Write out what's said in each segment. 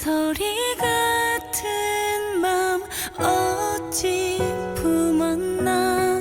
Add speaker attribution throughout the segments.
Speaker 1: 소리 같은 맘 어찌 품었나?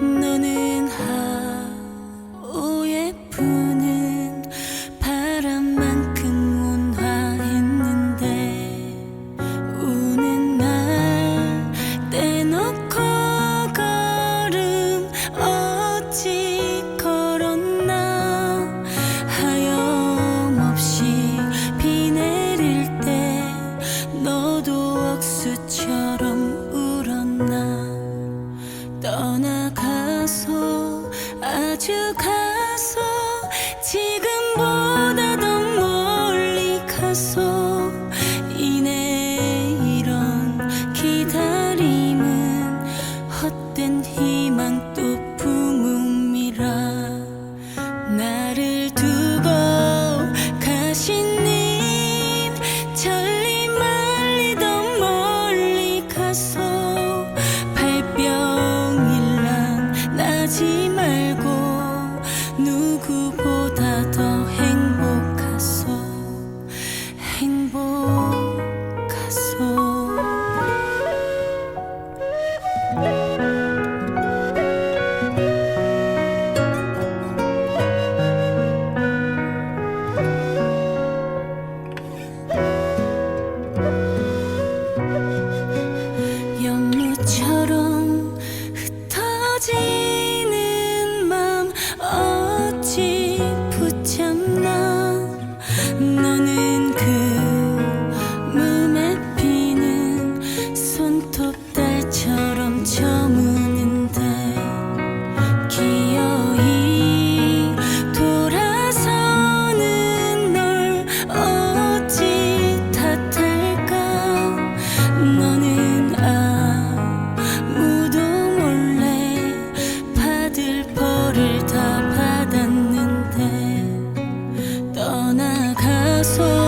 Speaker 1: 너는 하오의 품. 变一万 연무처럼 흩어지는 맘 어찌 붙잡나? so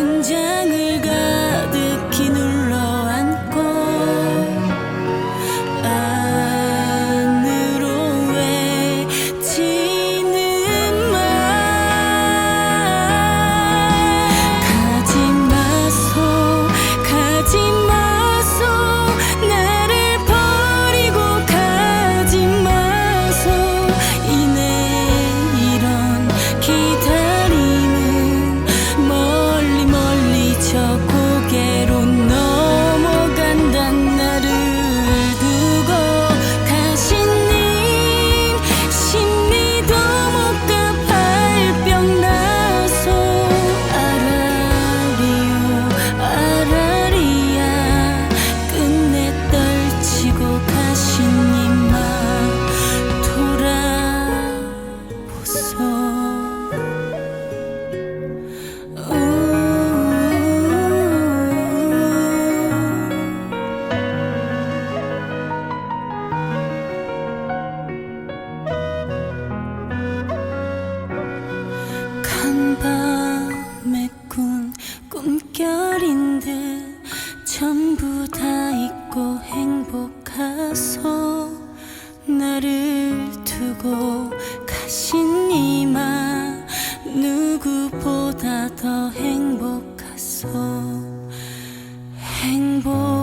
Speaker 1: 瞬间。 밤에 꿈 꿈결인데 전부 다 잊고 행복하소. 나를 두고 가신 이마 누구보다 더 행복하소. 행복.